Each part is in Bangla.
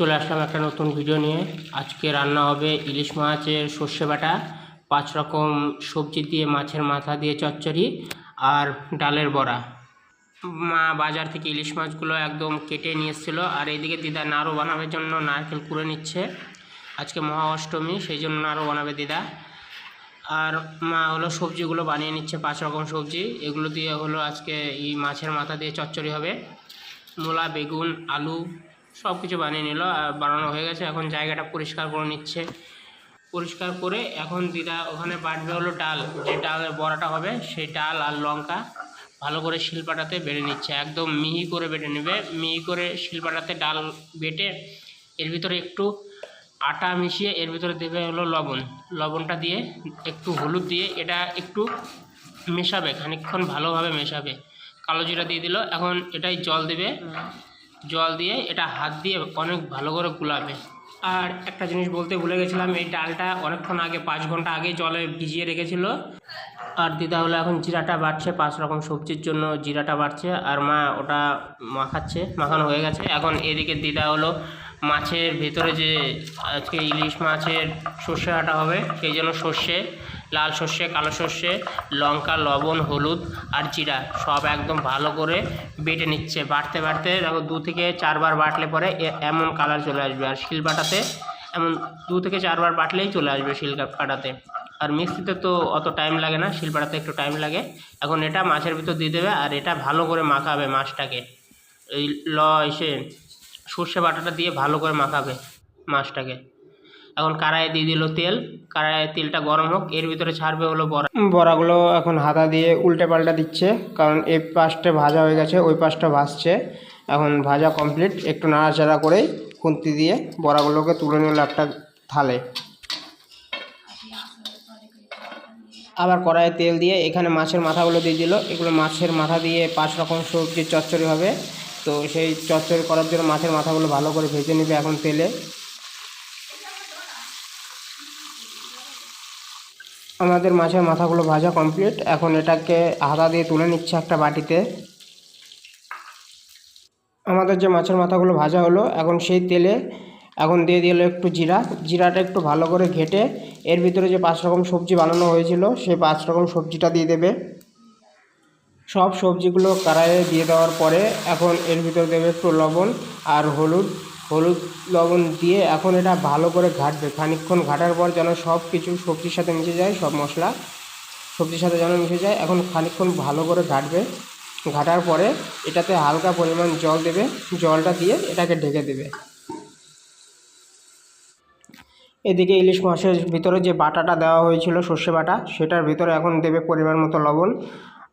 চলে আসলাম একটা নতুন ভিডিও নিয়ে। আজকে রান্না হবে ইলিশ মাছের সর্ষে বাটা, পাঁচ রকম সবজি দিয়ে মাছের মাথা দিয়ে চচ্চড়ি আর ডালের বড়া। মা বাজার থেকে ইলিশ মাছগুলো একদম কেটে নিয়ে এসেছিল। আর এইদিকে দিদা নাড়ু বানানোর জন্য নারকেল কুড়ে নিচ্ছে। আজকে মহা অষ্টমী, সেই জন্য নাড়ু বানাবে দিদা। আর মা হলো সবজিগুলো বানিয়ে নিচ্ছে, পাঁচ রকম সবজি। এগুলো দিয়ে হলো আজকে এই মাছের মাথা দিয়ে চচ্চড়ি হবে। মূলা, বেগুন, আলু সব কিছু বানিয়ে নিল আর বানানো হয়ে গেছে। এখন জায়গাটা পরিষ্কার করে নিচ্ছে। পরিষ্কার করে এখন দিদা ওখানে বাটবে হলো ডাল। যে ডালের বড়াটা হবে, সেই ডাল আর লঙ্কা ভালো করে শিলপাটাতে বেড়ে নিচ্ছে। একদম মিহি করে বেটে নেবে। মিহি করে শিলপাটাতে ডাল বেটে এর ভিতরে একটু আটা মিশিয়ে এর ভিতরে দেবে হলো লবণ। লবণটা দিয়ে একটু হলুদ দিয়ে এটা একটু মেশাবে, খানিকক্ষণ ভালোভাবে মেশাবে। কালো জিরা দিয়ে দিল। এখন এটাই জল দেবে। জল দিয়ে এটা হাত দিয়ে অনেক ভালো করে গুলাবে। আর একটা জিনিস বলতে ভুলে গেছিলাম, এই ডালটা অনেকক্ষণ আগে, পাঁচ ঘণ্টা আগে জলে ভিজিয়ে রেখেছিল। আর দিদা হলো এখন জিরাটা বাড়ছে, পাঁচ রকম সবজির জন্য জিরাটা বাড়ছে। আর মা ওটা মাখাচ্ছে, মাখানো হয়ে গেছে। এখন এদিকে দিদা হলো মাছের ভেতরে যে আজকে ইলিশ মাছের সর্ষে আটা হবে, সেই জন্য সর্ষে, লাল সর্ষে, কালো সর্ষে, লঙ্কা, লবণ, হলুদ আর জিরা সব একদম ভালো করে বেটে নিচ্ছে। বাটতে বাড়তে দেখো দু থেকে চারবার বাটলে পরে এমন কালার চলে আসবে। আর শিল বাটাতে এমন দু থেকে চারবার বাটলেই চলে আসবে শিল কাটাতে। আর মিক্সিতে তো অত টাইম লাগে না, শিল বাটাতে একটু টাইম লাগে। এখন এটা মাছের ভিতর দিয়ে দেবে আর এটা ভালো করে মাখাবে মাছটাকে। এই ল এসে সর্ষে বাটাটা দিয়ে ভালো করে মাখাবে মাছটাকে। এখন কড়াইয়ে দিয়ে দিল তেল। কড়াইয়ে তেলটা গরম হোক, এর ভিতরে ছাড়বে হলো বড়া। বড়াগুলো এখন হাতা দিয়ে উল্টে পাল্টা দিচ্ছে, কারণ এই পাশটা ভাজা হয়ে গেছে, ওই পাশটা ভাজছে। এখন ভাজা কমপ্লিট, একটু নাড়াচাড়া করেই খুন্তি দিয়ে বড়াগুলোকে তুলে নিল একটা থালে। আবার কড়াইয়ে তেল দিয়ে এখানে মাছের মাথাগুলো দিয়ে দিল। এগুলো মাছের মাথা দিয়ে পাঁচ রকম সবজি চচ্চড়ি হবে। তো সেই চচ্চড়ি করার জন্য মাছের মাথাগুলো ভালো করে ভেজে নেবে এখন তেলে। আমাদের মাছের মাথাগুলো ভাজা কমপ্লিট এখন এটাকে হাতা দিয়ে তুলে নিচ্ছে একটা বাটিতে। আমাদের যে মাছের মাথাগুলো ভাজা হলো, এখন সেই তেলে এখন দিয়ে দিল একটু জিরা। জিরাটা একটু ভালো করে ঘেটে, এর ভিতরে যে পাঁচ রকম সবজি বানানো হয়েছিল, সেই পাঁচ রকম সবজিটা দিয়ে দেবে। সব সবজিগুলো কড়াইয়ে দিয়ে দেওয়ার পরে এখন এর ভিতরে দেবে একটু লবণ আর হলুদ। হলুদ লবণ দিয়ে এখন এটা ভালো করে ঘাটবে। খানিকক্ষণ ঘাটার পর যেন সব কিছু সবজির সাথে মিশে যায়, সব মশলা সবজির সাথে যেন মিশে যায়, এখন খানিকক্ষণ ভালো করে ঘাটবে। ঘাটার পরে এটাতে হালকা পরিমাণ জল দেবে। জলটা দিয়ে এটাকে ঢেকে দেবে। এদিকে ইলিশ মাছের ভিতরে যে বাটাটা দেওয়া হয়েছিল, সর্ষে বাটা, সেটার ভিতরে এখন দেবে পরিমাণ মতো লবণ।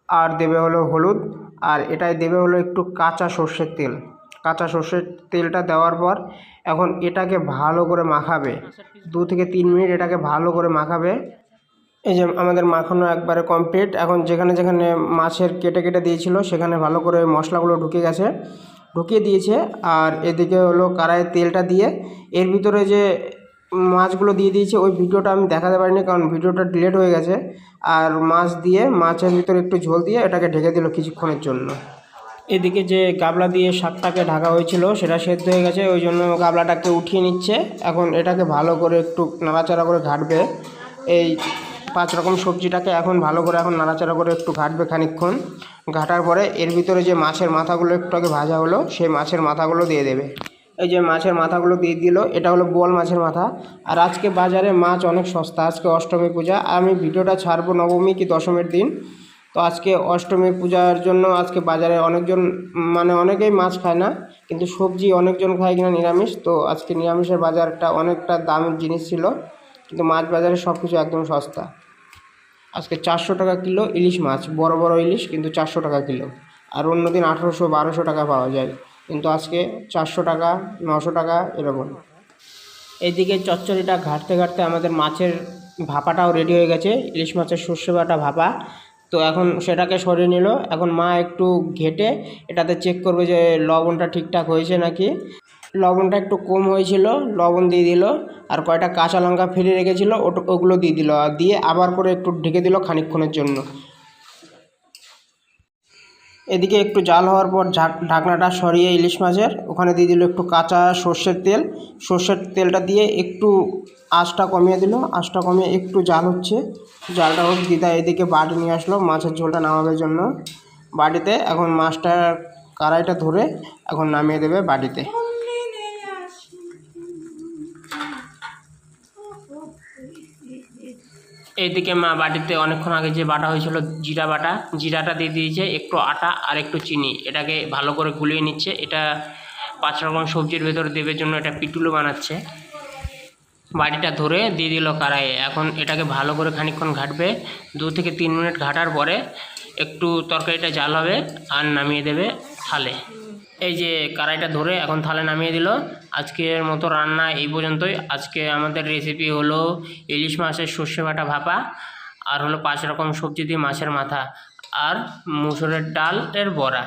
আর দেবে হলো হলুদ, আর এটাই দেবে হলো একটু কাঁচা সর্ষের তেল। কাঁচা সর্ষের তেলটা দেওয়ার পর এখন এটাকে ভালো করে মাখাবে। দু থেকে তিন মিনিট এটাকে ভালো করে মাখাবে। এই যে আমাদের মাখানো একবারে কমপ্লিট এখন যেখানে যেখানে মাছের কেটে কেটে দিয়েছিল, সেখানে ভালো করে মশলাগুলো ঢুকে গেছে। ঢুকিয়ে দিয়েছে, আর এদিকে হলো কড়াইয়ে তেলটা দিয়ে, এর ভিতরে যে মাছগুলো দিয়ে দিয়েছে। ওই ভিডিওটা আমি দেখাতে পারিনি কারণ ভিডিওটা ডিলেট হয়ে গেছে। আর মাছ দিয়ে, মাছের ভিতরে একটু ঝোল দিয়ে এটাকে ঢেকে দিল কিছুক্ষণের জন্য। এদিকে যে গাবলা দিয়ে শাকটাকে ঢাকা হয়েছিল, সেটা সেদ্ধ হয়ে গেছে। ওই জন্য গাবলাটাকে উঠিয়ে নিচ্ছে। এখন এটাকে ভালো করে একটু নাড়াচাড়া করে ঘাটবে। এই পাঁচ রকম সবজিটাকে এখন ভালো করে এখন নাড়াচাড়া করে একটু ঘাটবে খানিকক্ষণ। ঘাটার পরে এর ভিতরে যে মাছের মাথাগুলো একটু আগে ভাজা হলো, সেই মাছের মাথাগুলো দিয়ে দেবে। এই যে মাছের মাথাগুলো দিয়ে দিল, এটা হলো বোয়াল মাছের মাথা। আর আজকে বাজারে মাছ অনেক সস্তা, আজকে অষ্টমী পূজা। আমি ভিডিওটা ছাড়বো নবমী কি দশমীর দিন। তো আজকে অষ্টমী পূজার জন্য আজকে বাজারে অনেকজন মানে অনেকেই মাছ খায় না, কিন্তু সবজি অনেকজন খায় কিনা নিরামিষ। তো আজকে নিরামিষের বাজারটা অনেকটা দামের জিনিস ছিল, কিন্তু মাছ বাজারে সব কিছু একদম সস্তা। আজকে চারশো টাকা কিলো ইলিশ মাছ, বড় বড় ইলিশ, কিন্তু চারশো টাকা কিলো। আর অন্য দিন আঠেরোশো, বারোশো টাকা পাওয়া যায়। কিন্তু আজকে চারশো টাকা নশো টাকা এরকম। এইদিকে চচ্চড়িটা ঘাটতে ঘাটতে আমাদের মাছের ভাপাটাও রেডি হয়ে গেছে, ইলিশ মাছের সর্ষে বাটা ভাপা। তো এখন সেটাকে সরিয়ে নিল। এখন মা একটু ঘেটে এটাতে চেক করবে যে লবণটা ঠিকঠাক হয়েছে নাকি। লবণটা একটু কম হয়েছিল, লবণ দিয়ে দিল। আর কয়টা কাঁচা লঙ্কা ফেলে রেখেছিল ওগুলো দিয়ে দিল। আর দিয়ে আবার করে একটু ঢেকে দিল খানিকক্ষণের জন্য। এদিকে একটু জাল হওয়ার পর ঢাকনাটা সরিয়ে ইলিশ মাছের, ওখানে দিয়ে দিল একটু কাঁচা সর্ষের তেল। সর্ষের তেলটা দিয়ে একটু আঁচটা কমিয়ে দিল। আঁচটা কমিয়ে একটু জাল হচ্ছে। জালটা হোক, দিদা এদিকে বাটি নিয়ে আসলো মাছের ঝোলটা নামাবার জন্য। বাটিতে এখন মাছটা কড়াইটা ধরে এখন নামিয়ে দেবে বাটিতে। এইদিকে মা বাটিতে অনেকক্ষণ আগে যে বাটা হয়েছিল, জিরা বাটা, জিরাটা দিয়ে দিয়েছে, একটু আটা আর একটু চিনি। এটাকে ভালো করে গুলিয়ে নিচ্ছে। এটা পাঁচ রকম সবজির ভেতরে দেবের জন্য এটা পিটুলো বানাচ্ছে। বাটিটা ধরে দিয়ে দিল কড়াইয়ে। এখন এটাকে ভালো করে খানিকক্ষণ ঘাটবে। দু থেকে তিন মিনিট ঘাটার পরে একটু তরকারিটা জাল হবে আর নামিয়ে দেবে থালে। এই যে কড়াইটা ধরে এখন থালে নামিয়ে দিল। আজকের মতো রান্না এই পর্যন্তই। আজকে আমাদের রেসিপি হলো ইলিশ মাছের সর্ষে বাটা ভাপা আর হলো পাঁচ রকম সবজি দিয়ে মাছের মাথা আর মুসুরের ডালের বড়া।